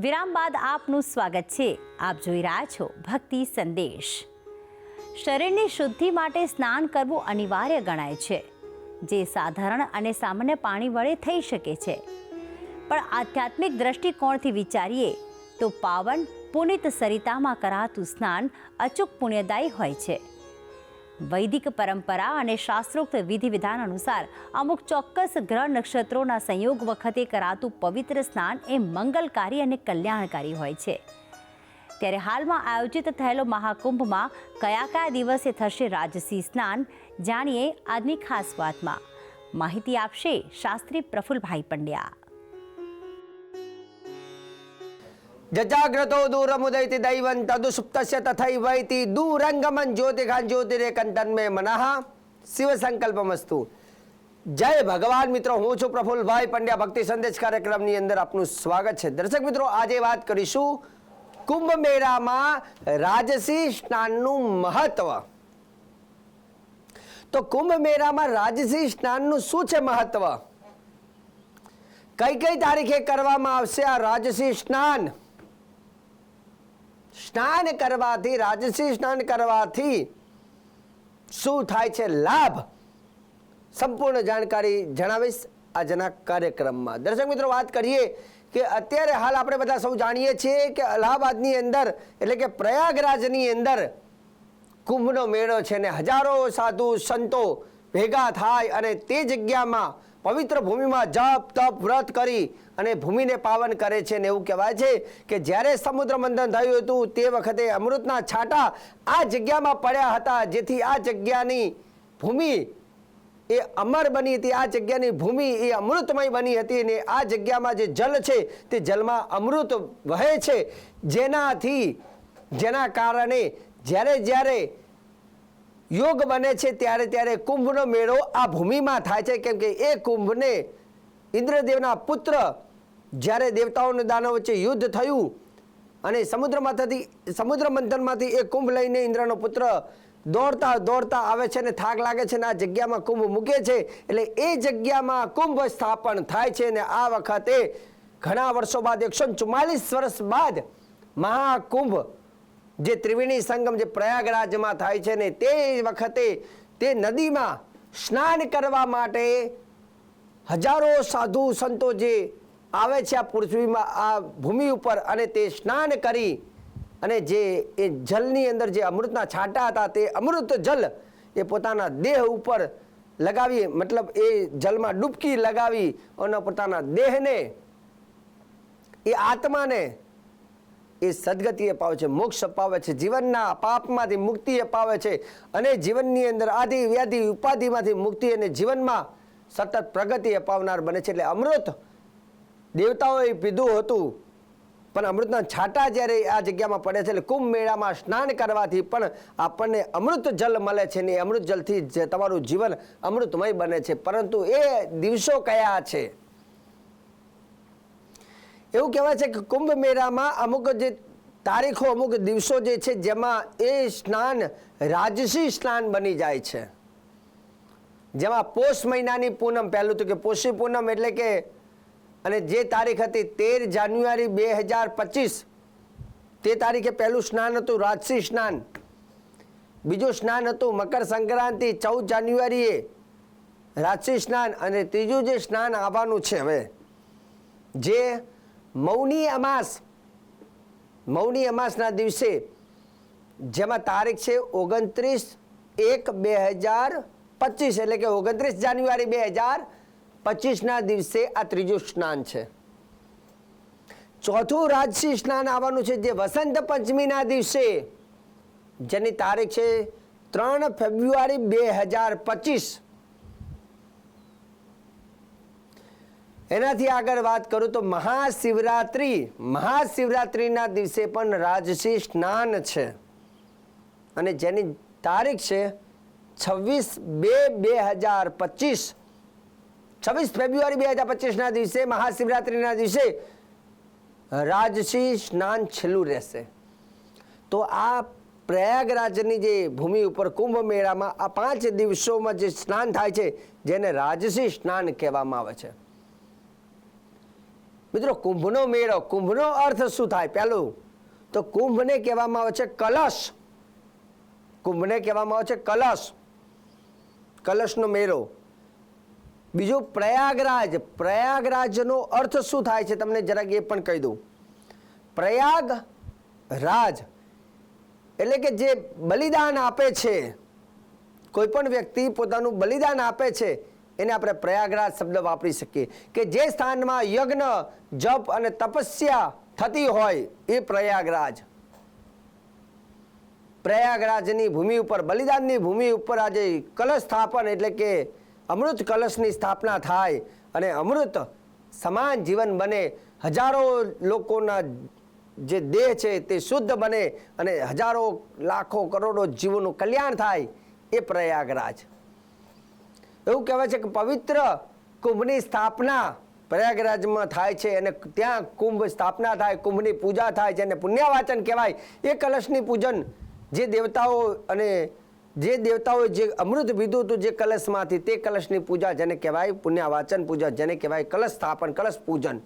વિરામ બાદ આપનું સ્વાગત છે. આપ જોઈ રહ્યા છો ભક્તિ સંદેશ. શરીરની શુદ્ધિ માટે સ્નાન કરવું અનિવાર્ય ગણાય છે. જે સાધારણ અને સામાન્ય પાણી વડે થઈ શકે છે. પણ આધ્યાત્મિક દ્રષ્ટિકોણથી વિચારીએ, તો પાવન પુનિત સરિતામાં કરાતું સ્નાન અચૂક પુણ્યદાયી હોય છે. વૈદિક પરંપરા અને શાસ્ત્રોક્ત વિધિ વિધાન અનુસાર અમુક ચોક્કસ ગ્રહ નક્ષત્રોના સંયોગ વખતે કરાતું પવિત્ર સ્નાન એ મંગલકારી અને કલ્યાણકારી હોય છે. ત્યારે હાલમાં આયોજિત થયેલો મહાકુંભમાં કયા કયા દિવસે થશે રાજસી સ્નાન જાણીએ આજની ખાસ વાતમાં. માહિતી આપશે શાસ્ત્રી પ્રફુલભાઈ પંડ્યા. જજાગ્રતો દૂરમુદૈતિ દૈવં તદુસુપ્તસ્ય તથૈવૈતિ દૂરંગમન જ્યોતિખાન જ્યોતિરેકંતન મે મનઃ શિવ સંકલ્પમસ્તુ જય ભગવાન મિત્રો હું છું પ્રફુલભાઈ પંડ્યા ભક્તિ સંદેશ કાર્યક્રમની અંદર આપનું સ્વાગત છે દર્શક મિત્રો આજે વાત કરીશું કુંભ મેળામાં રાજસી સ્નાનનું મહત્વ તો કુંભ મેળામાં રાજસી સ્નાનનું શું છે મહત્વ કઈ કઈ તારીખે કરવામાં આવશે આ રાજસી સ્નાન સ્નાન કરવાથી, રાજસી સ્નાન કરવાથી શું થાય છે લાભ? સંપૂર્ણ જાણકારી જણાવીશ આજના કાર્યક્રમમાં. દર્શક મિત્રો, વાત કરીએ કે અત્યારે હાલ આપણે બધા સૌ જાણીએ છીએ કે અલ્હાબાદની અંદર, એટલે કે પ્રયાગરાજની અંદર કુંભનો મેળો છે ને હજારો સાધુ સંતો ભેગા થાય અને તે જગ્યામાં પવિત્ર ભૂમિમાં જપ, તપ, વ્રત કરી અને ભૂમિને પાવન કરે છે ને એવું કહેવાય છે કે જ્યારે સમુદ્ર મંથન થયું હતું તે વખતે અમૃતના છાંટા આ જગ્યામાં પડ્યા હતા, જેથી આ જગ્યાની ભૂમિ એ અમર બની હતી, આ જગ્યાની ભૂમિ એ અમૃતમય બની હતી અને આ જગ્યામાં જે જલ છે તે જલમાં અમૃત વહે છે. જેનાથી, જેના કારણે જ્યારે જ્યારે યોગ બને છે ત્યારે ત્યારે કુંભનો મેળો આ ભૂમિમાં થાય છે. કેમ કે એ કુંભને ઇન્દ્રદેવના પુત્ર જ્યારે દેવતાઓને દાનવ વચ્ચે યુદ્ધ થયું અને સમુદ્રમાંથી સમુદ્ર મંથનમાંથી એ કુંભ લઈને ઇન્દ્રનો પુત્ર દોડતા દોડતા આવે છે ને થાક લાગે છે ને આ જગ્યામાં કુંભ મૂકે છે. એટલે એ જગ્યામાં કુંભ સ્થાપન થાય છે ને આ વખતે ઘણા વર્ષો બાદ, એકસો ચુમ્માલીસ વર્ષ બાદ મહાકુંભ જે ત્રિવેણી સંગમ જે પ્રયાગરાજમાં થાય છે ને તે વખતે તે નદીમાં સ્નાન કરવા માટે હજારો સાધુ સંતો જે આવે છે આ પૃથ્વીમાં, આ ભૂમિ ઉપર અને તે સ્નાન કરી અને જે એ જલની અંદર જે અમૃતના છાંટા હતા તે અમૃત જલ એ પોતાના દેહ ઉપર લગાવી, મતલબ એ જલમાં ડૂબકી લગાવી અને પોતાના દેહને, એ આત્માને એ સદગતિ અપાવે છે, મોક્ષ અપાવે છે, જીવનના પાપમાંથી મુક્તિ અપાવે છે અને જીવનની અંદર આદિ વ્યાધિ ઉપાધિમાંથી મુક્તિ અને જીવનમાં સતત પ્રગતિ અપાવનાર બને છે. એટલે અમૃત દેવતાઓએ પીધું હતું, પણ અમૃતના છાંટા જ્યારે આ જગ્યામાં પડે છે, એટલે કુંભ મેળામાં સ્નાન કરવાથી પણ આપણને અમૃત જલ મળે છે ને અમૃત જલથી તમારું જીવન અમૃતમય બને છે. પરંતુ એ દિવસો કયા છે? એવું કહેવાય છે કે કુંભ મેળામાં અમુક જે તારીખો, અમુક દિવસો જે છે જેમાં એ સ્નાન રાજસી સ્નાન બની જાય છે. જેમાં પોષ મહિનાની પૂનમ, પહેલું તો કે પોષી પૂનમ એટલે કે, અને જે તારીખ હતી તેર જાન્યુઆરી બે હજાર પચીસ, તે તારીખે પહેલું સ્નાન હતું રાજસી સ્નાન. બીજું સ્નાન હતું મકર સંક્રાંતિ, ચૌદ જાન્યુઆરીએ રાજસી સ્નાન અને ત્રીજું જે સ્નાન આવવાનું છે હવે, જે મૌની અમાસ. મૌની અમાસના દિવસે જેમાં તારીખ છે ઓગણત્રીસ એક બે હજાર પચીસ, એટલે કે ઓગણત્રીસ જાન્યુઆરી બે હજાર પચીસના દિવસે આ ત્રીજું સ્નાન છે. ચોથું રાજસી સ્નાન આવવાનું છે જે વસંત પંચમીના દિવસે, જેની તારીખ છે ત્રણ ફેબ્રુઆરી બે હજાર પચીસ. એનાથી આગળ વાત કરું તો મહાશિવરાત્રિ. મહાશિવરાત્રિના દિવસે પણ રાજસી સ્નાન છે. અને જેની તારીખ છે છવ્વીસ બે બે હજાર પચીસ. છવ્વીસ ફેબ્રુઆરી બે હજાર પચીસના દિવસે, મહાશિવરાત્રિના દિવસે રાજસી સ્નાન છેલ્લું રહેશે. તો આ પ્રયાગરાજની જે ભૂમિ ઉપર કુંભ મેળામાં આ પાંચ દિવસોમાં જે સ્નાન થાય છે, જેને રાજસી સ્નાન કહેવામાં આવે છે. મિત્રો, કુંભનો મેળો, કુંભનો અર્થ શું થાય? પહેલું તો કુંભને કહેવામાં આવે છે કલશ. કુંભને કહેવામાં આવે છે કલશ. કલશનો મેળો. બીજું પ્રયાગરાજ. પ્રયાગરાજનો અર્થ શું થાય છે? તમને જરાક એ પણ કહી દઉં. પ્રયાગ રાજ એટલે કે જે બલિદાન આપે છે. કોઈ પણ વ્યક્તિ પોતાનું બલિદાન આપે છે. એને આપણે પ્રયાગરાજ શબ્દ વાપરી શકીએ કે જે સ્થાનમાં યજ્ઞ, જપ અને તપસ્યા થતી હોય એ પ્રયાગરાજ. પ્રયાગરાજની ભૂમિ ઉપર, બલિદાનની ભૂમિ ઉપર આજે કલશ સ્થાપન એટલે કે અમૃત કલશની સ્થાપના થાય અને અમૃત સમાન જીવન બને. હજારો લોકોના જે દેહ છે તે શુદ્ધ બને અને હજારો લાખો કરોડો જીવોનું કલ્યાણ થાય એ પ્રયાગરાજ. એવું કહેવાય છે કે પવિત્ર કુંભની સ્થાપના પ્રયાગરાજમાં થાય છે અને ત્યાં કુંભ સ્થાપના થાય, કુંભની પૂજા થાય જેને પુણ્યવાચન કહેવાય. એ કલશની પૂજન જે દેવતાઓ અને જે દેવતાઓએ જે અમૃત પીધું હતું જે કલશમાંથી તે કલશની પૂજા જેને કહેવાય પુણ્યવાચન પૂજા જેને કહેવાય કલશ સ્થાપન, કલશ પૂજન.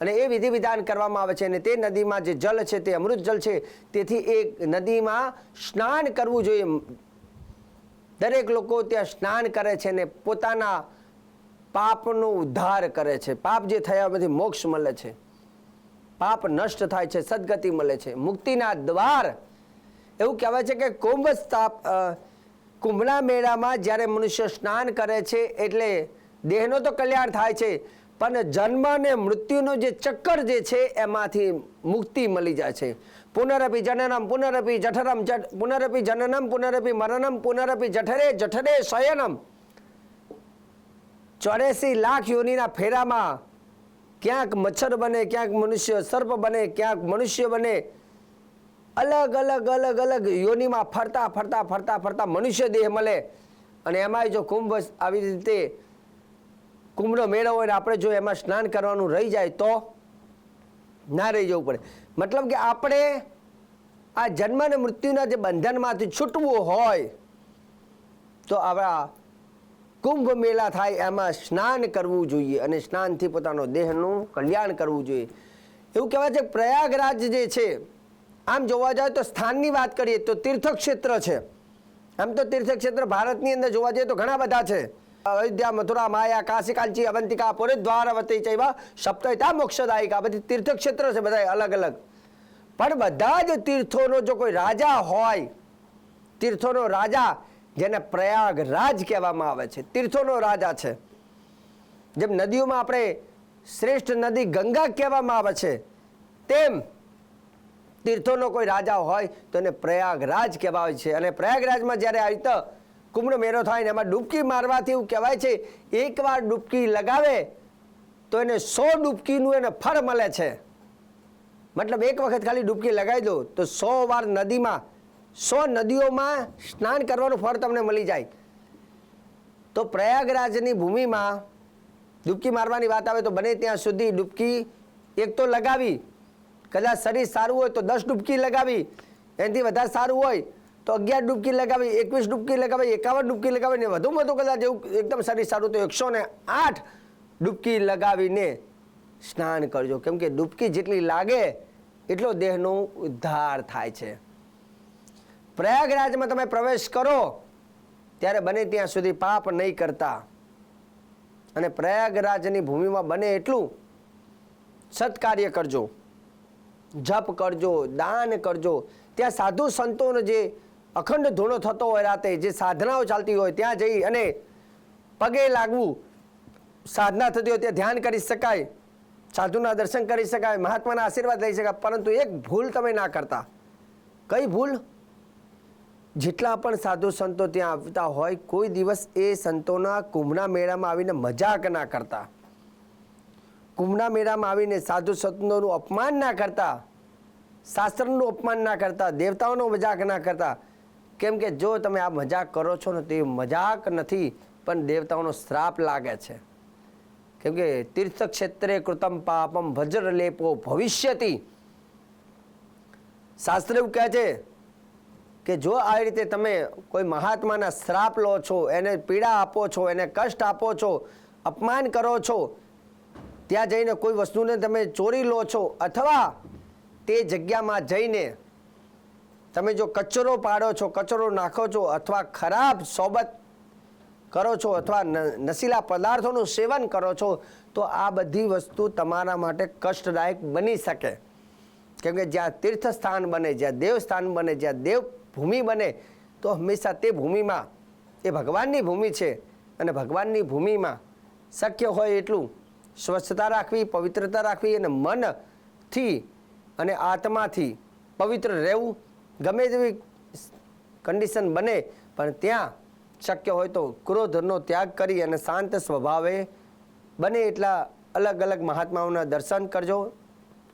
અને એ વિધિ વિધાન કરવામાં આવે છે અને તે નદીમાં જે જલ છે તે અમૃત જલ છે, તેથી એ નદીમાં સ્નાન કરવું જોઈએ. દરેક લોકો ત્યાં સ્નાન કરે છે ને પોતાના પાપનો ઉદ્ધાર કરે છે. પાપ જે થયા બધી મોક્ષ મળે છે. પાપ નષ્ટ થાય છે, સદગતિ મળે છે. મુક્તિના દ્વાર એવું કહેવાય છે કે કુંભ સ્થાપ કુંભના મેળામાં જ્યારે મનુષ્ય સ્નાન કરે છે એટલે દેહનો તો કલ્યાણ થાય છે પણ જન્મ અને મૃત્યુનો જે ચક્કર જે છે, એમાંથી મુક્તિ મળી જાય છે. પુનરપી જનનમ, પુનરપી જઠરમ જઠ પુનરપી જનનમ, પુનરપી મરણમ, પુનરપી જઠરે જઠરે શયનમ. ચોર્યાસી લાખ યોનિના ફેરામાં ક્યાંક મચ્છર બને, ક્યાંક મનુષ્ય સર્પ બને, ક્યાંક મનુષ્ય બને. અલગ અલગ અલગ અલગ યોનિમાં ફરતા ફરતા ફરતા ફરતા મનુષ્ય દેહ મળે. અને એમાંય જો કુંભ આવી રીતે કુંભનો મેળો હોય ને આપણે જો એમાં સ્નાન કરવાનું રહી જાય તો ના રહી જવું પડે. મતલબ કે આપણે આ જન્મ અને મૃત્યુના જે બંધનમાંથી છૂટવું હોય તો આવા કુંભ મેળા થાય એમાં સ્નાન કરવું જોઈએ અને સ્નાનથી પોતાનો દેહનું કલ્યાણ કરવું જોઈએ. એવું કહેવાય છે પ્રયાગરાજ જે છે, આમ જોવા જાય તો સ્થાનની વાત કરીએ તો તીર્થક્ષેત્ર છે. આમ તો તીર્થક્ષેત્ર ભારતની અંદર જોવા જઈએ તો ઘણા બધા છે. અયોધ્યા મથુરા માયા કાશી કાંચી અવંતિકા પુરિદ્વારવતી ચૈવા સપ્તયતા મોક્ષદાયિકા બધી તીર્થક્ષેત્ર છે બધા અલગ અલગ પણ બધા જ તીર્થોનો જો કોઈ રાજા હોય તીર્થોનો રાજા જેને પ્રયાગરાજ કહેવામાં આવે છે તીર્થોનો રાજા છે જેમ નદીઓમાં આપણે શ્રેષ્ઠ નદી ગંગા કહેવામાં આવે છે તેમ તીર્થોનો કોઈ રાજા હોય તો એને પ્રયાગરાજ કહેવાય છે. અને પ્રયાગરાજમાં જ્યારે આવી રીતે કુંભનો મેળો થાય ને એમાં ડૂબકી મારવાથી એવું કહેવાય છે, એકવાર ડૂબકી લગાવે તો એને સો ડૂબકીનું એને ફળ મળે છે. મતલબ એક વખત ખાલી ડૂબકી લગાવી દો તો સો વાર નદીમાં, સો નદીઓમાં સ્નાન કરવાનું ફળ તમને મળી જાય. તો પ્રયાગરાજની ભૂમિમાં ડૂબકી મારવાની વાત આવે તો બને ત્યાં સુધી ડૂબકી એક તો લગાવી, કદાચ શરીર સારું હોય તો દસ ડૂબકી લગાવી, એનાથી વધારે સારું હોય તો અગિયાર ડૂબકી લગાવી, એકવીસ ડૂબકી લગાવી, એકાવન ડૂબકી લગાવીને વધુમાં વધુ કદાચ એવું એકદમ સારી સારું તો એકસો ને આઠ ડૂબકી લગાવીને સ્નાન કરજો. કેમ કે ડૂબકી જેટલી લાગે, એટલો દેહનો ઉદ્ધાર થાય છે. પ્રયાગરાજમાં તમે પ્રવેશ કરો, ત્યારે બને ત્યાં સુધી પાપ નહીં કરતા. અને પ્રયાગરાજની ભૂમિમાં બને એટલું, સત્કાર્ય કરજો. જપ કરજો, દાન કરજો. ત્યાં સાધુ સંતોનો જે અખંડ ધૂણો થતો હોય રાતે, જે સાધનાઓ ચાલતી હોય ત્યાં જઈ અને પગે લાગવું, સાધના થતી હોય ત્યાં ધ્યાન કરી શકાય, સાધુના દર્શન કરી શકાય, મહાત્માના આશીર્વાદ લઈ શકાય, પરંતુ એક ભૂલ તમે ના કરતા. કઈ ભૂલ? જેટલા પણ સાધુ સંતો ત્યાં આવતા હોય, કોઈ દિવસ એ સંતોના કુંભના મેળામાં આવીને મજાક ના કરતા. કુંભના મેળામાં આવીને સાધુ સંતોનું અપમાન ના કરતા, શાસ્ત્રનું અપમાન ના કરતા, દેવતાઓનો મજાક ના કરતા કેમ કે જો તમે આ મજાક કરો છો ને તે મજાક નથી, પણ દેવતાઓનો શ્રાપ લાગે છે. કેમ કે તીર્થ ક્ષેત્રે કૃતમ પાપમ વજ્ર લેપો ભવિષ્યતિ. શાસ્ત્ર એવું કહે છે કે જો આવી રીતે તમે કોઈ મહાત્માના શ્રાપ લો છો, એને પીડા આપો છો, એને કષ્ટ આપો છો, અપમાન કરો છો, ત્યાં જઈને કોઈ વસ્તુને તમે ચોરી લો છો, અથવા તે જગ્યામાં જઈને તમે જો કચરો પાડો છો, કચરો નાખો છો અથવા ખરાબ સોબત કરો છો અથવા નશીલા પદાર્થોનું સેવન કરો છો, તો આ બધી વસ્તુ તમારા માટે કષ્ટદાયક બની શકે. કેમ કે જ્યાં તીર્થસ્થાન બને, જ્યાં દેવસ્થાન બને, જ્યાં દેવ ભૂમિ બને, તો હંમેશા તે ભૂમિમાં, એ ભગવાનની ભૂમિ છે અને ભગવાનની ભૂમિમાં શક્ય હોય એટલું સ્વચ્છતા રાખવી, પવિત્રતા રાખવી અને મનથી અને આત્માથી પવિત્ર રહેવું ગમે તેવી કન્ડિશન બને, પણ ત્યાં શક્ય હોય તો ક્રોધનો ત્યાગ કરી અને શાંત સ્વભાવે બને એટલા અલગ અલગ મહાત્માઓના દર્શન કરજો.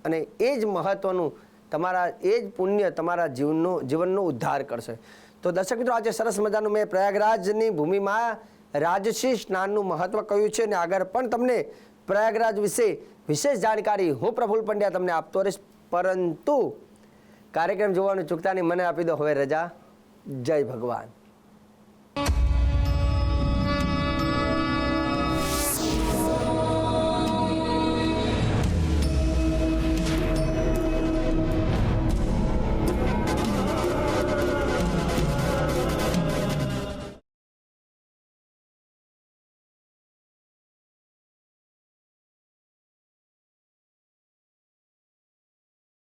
અને એ જ મહત્વનું, તમારા એ જ પુણ્ય તમારા જીવનનો જીવનનો ઉદ્ધાર કરશે. તો દર્શક મિત્રો, આજે સરસ મજાનું મેં પ્રયાગરાજની ભૂમિમાં રાજસી સ્નાનનું મહત્વ કહ્યું છે અને આગળ પણ તમને પ્રયાગરાજ વિશે વિશેષ જાણકારી હું પ્રફુલ પંડ્યા તમને આપતો રહીશ. પરંતુ કાર્યક્રમ જોવાનું ચૂકતા નહીં. મને આપી દો. હવે રજા. જય ભગવાન.